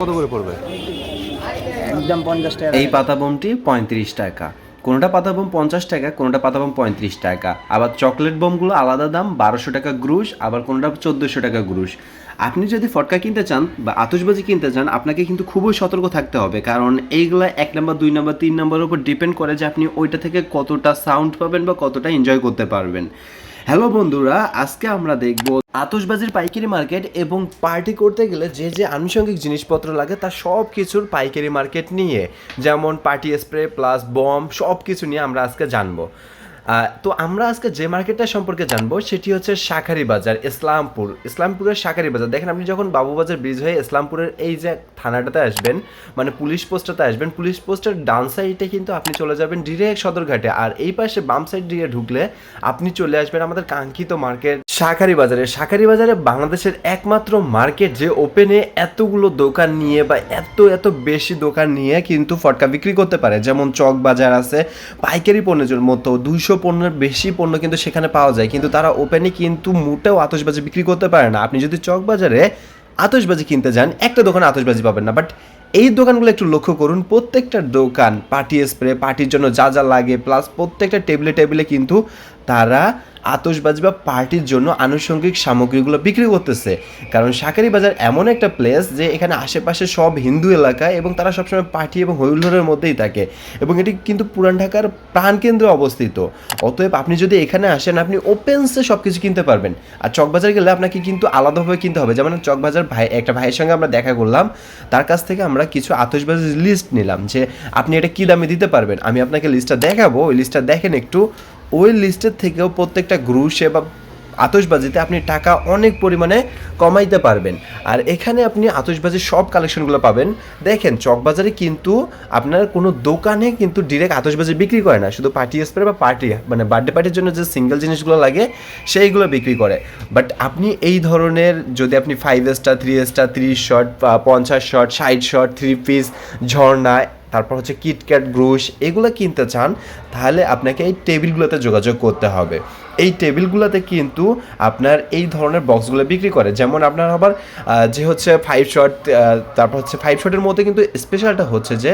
কত করে পড়বে? একদম পঞ্চাশ টাকা। এই পাতা বোমটি পঁয়ত্রিশ টাকা। কোনোটা পাতা বোম পঞ্চাশ টাকা কোনোটা পাতা বোম পঁয়ত্রিশ টাকা। আবার চকলেট বোমগুলো আলাদা দাম বারোশো টাকা গ্রুশ আবার কোনোটা চোদ্দোশো টাকা গ্রুশ। আপনি যদি ফটকা কিনতে চান বা আতশবাজি কিনতে চান আপনাকে কিন্তু খুবই সতর্ক থাকতে হবে কারণ এইগুলা এক নম্বর দুই নম্বর তিন নম্বরের উপর ডিপেন্ড করে যে আপনি ওইটা থেকে কতটা সাউন্ড পাবেন বা কতটা এনজয় করতে পারবেন। হ্যালো বন্ধুরা, আজকে আমরা দেখব আতসবাজির পাইকারি মার্কেট এবং পার্টি করতে গেলে যে যে আনুষঙ্গিক জিনিসপত্র লাগে তার সব কিছুর পাইকারি মার্কেট নিয়ে, যেমন পার্টি স্প্রে প্লাস বম সব কিছু নিয়ে আমরা আজকে জানব। তো আমরা আজকে যে মার্কেটটা সম্পর্কে জানব সেটি হচ্ছে শাখারি বাজার, ইসলামপুর। ইসলামপুরের শাখারি বাজার। দেখেন আপনি যখন বাবুবাজার ব্রিজ হয়ে ইসলামপুরের এই যে থানাটাতে আসবেন মানে পুলিশ পোস্টটাতে আসবেন, পুলিশ পোস্টের ডান সাইডে কিন্তু আপনি চলে যাবেন ডিরেক্ট সদরঘাটে। আর এই পাশে বাম সাইড দিয়ে ঢুকলে আপনি চলে আসবেন আমাদের কাঙ্ক্ষিত মার্কেট শাখারি বাজারে। শাখারি বাজারে বাংলাদেশের একমাত্র মার্কেট যে ওপেনে এতগুলো দোকান নিয়ে বা এত এত বেশি দোকান নিয়ে কিন্তু ফটকা বিক্রি করতে পারে। যেমন চক বাজার আছে, পাইকারি পণ্যের মতো দুইশো পণ্যের বেশি পণ্য কিন্তু সেখানে পাওয়া যায়। কিন্তু তারা ওপেনে কিন্তু মোটেও আতশবাজি বিক্রি করতে পারে না। আপনি যদি চকবাজারে আতশবাজি কিনতে যান, একটা দোকানে আতশবাজি পাবেন না। বাট এই দোকানগুলো একটু লক্ষ্য করুন, প্রত্যেকটা দোকান, পার্টি স্প্রে পার্টির জন্য যা যা লাগে প্লাস প্রত্যেকটা টেবিলে টেবিলে কিন্তু তারা আতশবাজি বা পার্টির জন্য আনুষঙ্গিক সামগ্রীগুলো বিক্রি করতেছে। কারণ শাকারি বাজার এমন একটা প্লেস যে এখানে আশেপাশে সব হিন্দু এলাকা এবং তারা সবসময় পার্টি এবং হৈহুল্লোড়ের মধ্যেই থাকে এবং এটি কিন্তু পুরান ঢাকার প্রাণকেন্দ্রে অবস্থিত। অতএব আপনি যদি এখানে আসেন, আপনি ওপেন্সে সব কিছু কিনতে পারবেন। আর চকবাজার গেলে আপনাকে কিন্তু আলাদাভাবে কিনতে হবে। যেমন চকবাজার ভাই, একটা ভাইয়ের সঙ্গে আমরা দেখা করলাম, তার কাছ থেকে আমরা কিছু আতশবাজির লিস্ট নিলাম যে আপনি এটা কী দামে দিতে পারবেন? আমি আপনাকে লিস্টটা দেখাবো। ওই লিস্টটা দেখেন একটু। ওই লিস্টের থেকেও প্রত্যেকটা গ্রুশে বা আতশবাজিতে আপনি টাকা অনেক পরিমাণে কমাইতে পারবেন। আর এখানে আপনি আতশবাজির সব কালেকশনগুলো পাবেন। দেখেন, চকবাজারে কিন্তু আপনার কোনো দোকানে কিন্তু ডিরেক্ট আতশবাজি বিক্রি করে না। শুধু পার্টি স্প্রে বা পার্টি মানে বার্থডে পার্টির জন্য যে সিঙ্গেল জিনিসগুলো লাগে, সেইগুলো বিক্রি করে। বাট আপনি এই ধরনের যদি আপনি ফাইভ স্টার থ্রি স্টার ত্রিশ শট পঞ্চাশ শট ষাট শট থ্রি পিস ঝর্ণা তারপর হচ্ছে কিটক্যাট গ্রুশ এগুলো কিনতে চান, তাহলে আপনাকে এই টেবিলগুলোতে যোগাযোগ করতে হবে। এই টেবিলগুলোতে কিন্তু আপনার এই ধরনের বক্সগুলো বিক্রি করে। যেমন আপনার আবার যে হচ্ছে ফাইভ শট তারপর হচ্ছে ফাইভ শটের মধ্যে কিন্তু স্পেশালটা হচ্ছে যে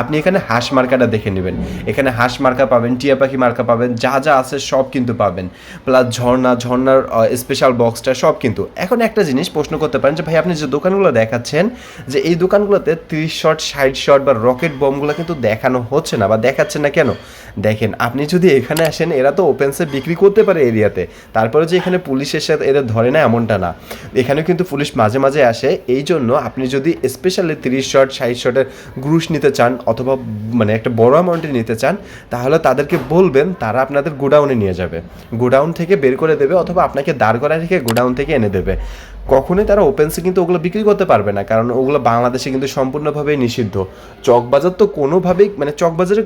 আপনি এখানে হাঁস মার্কাটা দেখে নেবেন। এখানে হাঁস মার্কা পাবেন, টিয়া পাখি মার্কা পাবেন, যা যা আছে সব কিন্তু পাবেন। প্লাস ঝর্ণা, ঝর্ণার স্পেশাল বক্সটা সব কিন্তু। এখন একটা জিনিস প্রশ্ন করতে পারেন যে, ভাই, আপনি যে দোকানগুলো দেখাচ্ছেন, যে এই দোকানগুলোতে তিরিশ শট ষাট শট বা রকেট বমগুলো কিন্তু দেখানো হচ্ছে না বা দেখাচ্ছে না কেন? দেখেন, আপনি যদি এখানে আসেন, এরা তো ওপেন্সে বিক্রি করতে পারে এরিয়াতে। তারপরে যে এখানে পুলিশের সাথে এদের ধরে না এমনটা না। এখানে কিন্তু পুলিশ মাঝে মাঝে আসে। এই জন্য আপনি যদি স্পেশালি তিরিশ শট ষাট শটের গ্রুশ নিতে চান অথবা মানে একটা বড় অ্যামাউন্টে নিতে চান, তাহলে তাদেরকে বলবেন, তারা আপনাদের গোডাউনে নিয়ে যাবে। গোডাউন থেকে বের করে দেবে অথবা আপনাকে দাঁড় করায় রেখে গোডাউন থেকে এনে দেবে। কখনোই তারা ওপেন্সে কিন্তু ওগুলো বিক্রি করতে পারবে না, কারণ ওগুলো বাংলাদেশে কিন্তু সম্পূর্ণভাবেই নিষিদ্ধ। চকবাজার তো কোনোভাবেই মানে চকবাজারে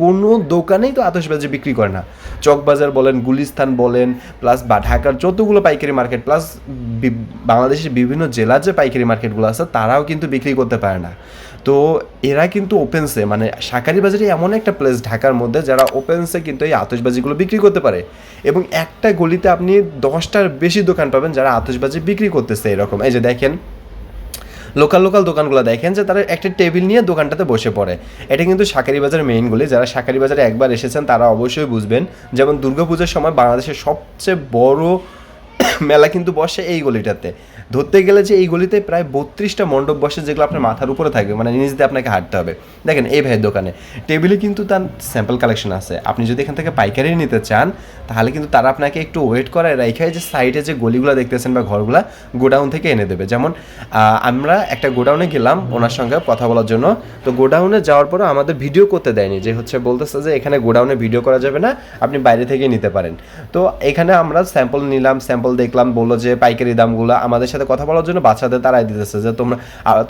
কোনো দোকানেই তো আতশবাজি বিক্রি করে না। চকবাজার বলেন, গুলিস্তান বলেন প্লাস বা ঢাকার যতগুলো পাইকারি মার্কেট প্লাস বাংলাদেশের বিভিন্ন জেলার যে পাইকারি মার্কেটগুলো আছে, তারাও কিন্তু বিক্রি করতে পারে না। তো এরা কিন্তু ওপেন্সে মানে শাকারি বাজারে এমন একটা প্লেস ঢাকার মধ্যে যারা ওপেন্সে কিন্তু এই আতশবাজিগুলো বিক্রি করতে পারে। এবং একটা গলিতে আপনি দশটার বেশি দোকান পাবেন যারা আতশবাজি বিক্রি করতেছে এরকম। এই যে দেখেন লোকাল লোকাল দোকানগুলো দেখেন যে তারা একটা টেবিল নিয়ে দোকানটাতে বসে পড়ে। এটা কিন্তু শাকারি বাজার মেইনগুলি যারা শাকারি বাজারে একবার এসেছেন, তারা অবশ্যই বুঝবেন। যেমন দুর্গাপুজোর সময় বাংলাদেশের সবচেয়ে বড় মেলা কিন্তু বসে এই গলিটাতে। ধরতে গেলে যে এই গলিতে প্রায় বত্রিশটা মণ্ডপ বসে যেগুলো আপনার মাথার উপরে থাকবে মানে নিজ দিয়ে আপনাকে হাঁটতে হবে। দেখেন, এই ভাইয়ের দোকানে। টেবিলে কিন্তু তার স্যাম্পল কালেকশন আছে। আপনি যদি এখান থেকে পাইকারি নিতে চান, তাহলে কিন্তু তারা আপনাকে একটু ওয়েট করায় রাইখে যে সাইডে যে গলিগুলো দেখতেছেন বা ঘরগুলা, গোডাউন থেকে এনে দেবে। যেমন আমরা একটা গোডাউনে গেলাম ওনার সঙ্গে কথা বলার জন্য। তো গোডাউনে যাওয়ার পরে আমাদের ভিডিও করতে দেয়নি। যে হচ্ছে বলতেছে যে এখানে গোডাউনে ভিডিও করা যাবে না, আপনি বাইরে থেকে নিতে পারেন। তো এখানে আমরা স্যাম্পল নিলাম স্যাম্পল দেখলাম, বলল যে পাইকারি দামগুলো আমাদের সাথে কথা বলার জন্য বাচ্চাদের তারাই দিতেছে যে তোমরা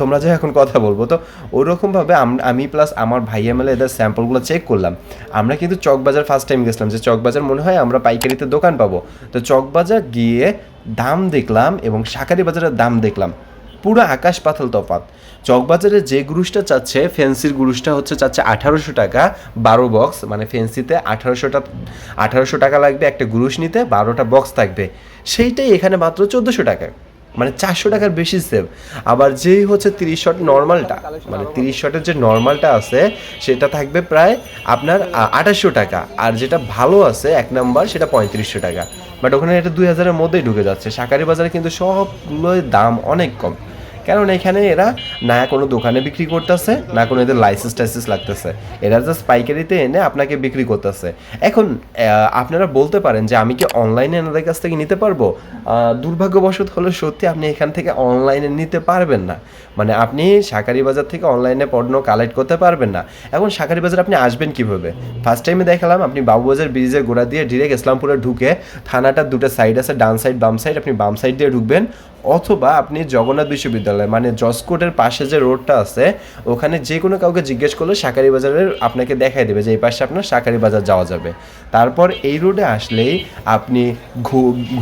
তোমরা যে এখন কথা বলব। তো ওরকমভাবে আমি প্লাস আমার ভাই এমএলএ এদের স্যাম্পলগুলো চেক করলাম। আমরা কিন্তু চকবাজার ফার্স্ট টাইম গেছিলাম যে চকবাজার মনে হয় আমরা পাইকারিতে দোকান পাবো। তো চকবাজার গিয়ে দাম দেখলাম এবং শাকারি বাজারের দাম দেখলাম। পুরো আকাশ পাতাল তফাত চকবাজারে যে গুরুষটা চাচ্ছে ফেন্সির গুরুষটা হচ্ছে চাচ্ছে আঠারোশো টাকা, বারো বক্স মানে ফেন্সিতে আঠারোশোটা, আঠারোশো টাকা লাগবে একটা গুরুষ নিতে, বারোটা বক্স থাকবে। সেইটাই এখানে মাত্র চোদ্দোশো টাকা। মানে চারশো টাকার বেশি সেভ আবার যেই হচ্ছে তিরিশ শট নর্মালটা মানে তিরিশ শটের যে নর্মালটা আছে, সেটা থাকবে প্রায় আপনার আঠাশশো টাকা। আর যেটা ভালো আছে, এক নাম্বার সেটা পঁয়ত্রিশশো টাকা। বাট ওখানে এটা দুই হাজারের মধ্যেই ঢুকে যাচ্ছে। শাকারি বাজারে কিন্তু সবগুলোই দাম অনেক কম। কারণ এখানে এরা না কোনো দোকানে বিক্রি করতেছে, না কোনো এদের লাইসেন্স টাইসেন্স লাগতেছে। এরা জাস্ট পাইকারিতে এনে আপনাকে বিক্রি করতেছে। এখন আপনারা বলতে পারেন যে আমি কি অনলাইনে এনাদের কাছ থেকে নিতে পারব? দুর্ভাগ্যবশত হলে সত্যি আপনি এখান থেকে অনলাইনে নিতে পারবেন না। মানে আপনি শাকারি বাজার থেকে অনলাইনে পণ্য কালেক্ট করতে পারবেন না। এখন শাকারি বাজার আপনি আসবেন কীভাবে? ফার্স্ট টাইমে দেখালাম, আপনি বাবুবাজার ব্রিজের গোড়া দিয়ে ডিরেক্ট ইসলামপুরে ঢুকে থানাটার দুটো সাইড আছে, ডান সাইড বাম সাইড আপনি বাম সাইড দিয়ে ঢুকবেন। অথবা আপনি জগন্নাথ বিশ্ববিদ্যালয় মানে জসকোটের পাশে যে রোডটা আছে, ওখানে যে কোনো কাউকে জিজ্ঞেস করলে শাকারি বাজারের আপনাকে দেখাই দেবে যে এই পাশে আপনার শাকারি বাজার যাওয়া যাবে। তারপর এই রোডে আসলেই আপনি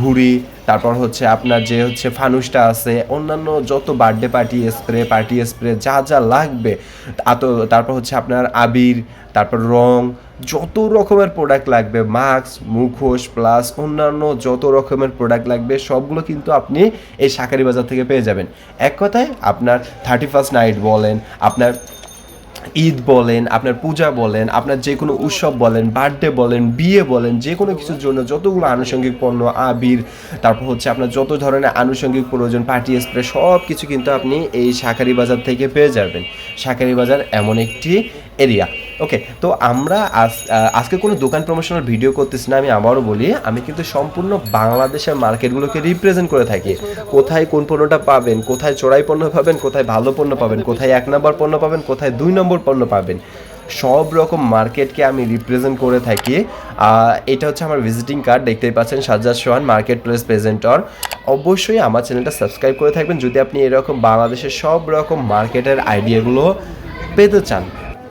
ঘুড়ি তারপর হচ্ছে আপনার যে হচ্ছে ফানুসটা আছে, অন্যান্য যত birthday party spray party spray যা যা লাগবে তারপর হচ্ছে আপনার আবির, তারপর রং, যত রকমের প্রোডাক্ট লাগবে মাস্ক মুখোশ প্লাস অন্যান্য যত রকমের প্রোডাক্ট লাগবে, সবগুলো কিন্তু আপনি এই শাকারি বাজার থেকে পেয়ে যাবেন। এক কথায় আপনার থার্টি ফার্স্ট নাইট বলেন, আপনার ঈদ বলেন, আপনার পূজা বলেন, আপনার যে কোনো উৎসব বলেন বার্থডে বলেন, বিয়ে বলেন, যে কোনো কিছুর জন্য যতগুলো আনুষঙ্গিক পণ্য, আবির, তারপর হচ্ছে আপনার যত ধরনের আনুষঙ্গিক প্রয়োজন পার্টি স্প্রে সব কিছু কিন্তু আপনি এই শাকারি বাজার থেকে পেয়ে যাবেন। শাকারি বাজার এমন একটি এরিয়া ওকে তো আমরা আজ আজকে কোনো দোকান প্রমোশনাল ভিডিও করতেছি না, আমি আবারও বলি, আমি কিন্তু সম্পূর্ণ বাংলাদেশের মার্কেটগুলোকে রিপ্রেজেন্ট করে থাকি। কোথায় কোন পণ্যটা পাবেন, কোথায় চোরাই পণ্য পাবেন, কোথায় ভালো পণ্য পাবেন, কোথায় এক নম্বর পণ্য পাবেন, কোথায় দুই নম্বর পণ্য পাবেন। সব রকম মার্কেটকে আমি রিপ্রেজেন্ট করে থাকি। এটা হচ্ছে আমার ভিজিটিং কার্ড দেখতেই পাচ্ছেন, Sajjad Sohan market place presenter অবশ্যই আমার চ্যানেলটা সাবস্ক্রাইব করে থাকবেন, যদি আপনি এরকম বাংলাদেশের সব রকম মার্কেটের আইডিয়াগুলো পেতে চান।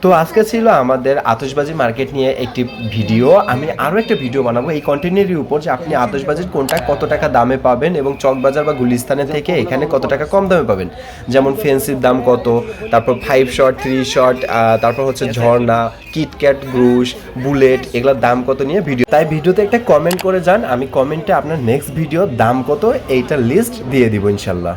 তো আজকে ছিল আমাদের আতশবাজি মার্কেট নিয়ে একটি ভিডিও। আমি আরও একটা ভিডিও বানাবো এই কন্টেন্টের উপর যে আপনি আতশবাজির কোনটা কত টাকা দামে পাবেন এবং চকবাজার বা গুলিস্তানে থেকে এখানে কত টাকা কম দামে পাবেন। যেমন ফেন্সির দাম কত, তারপর ফাইভ শট থ্রি শট তারপর হচ্ছে ঝর্ণা কিটক্যাট গ্রুশ বুলেট এগুলোর দাম কত নিয়ে ভিডিও। তাই ভিডিওতে একটা কমেন্ট করে যান, আমি কমেন্টে আপনার নেক্সট ভিডিও দাম কত, এইটা লিস্ট দিয়ে দিব ইনশাল্লাহ।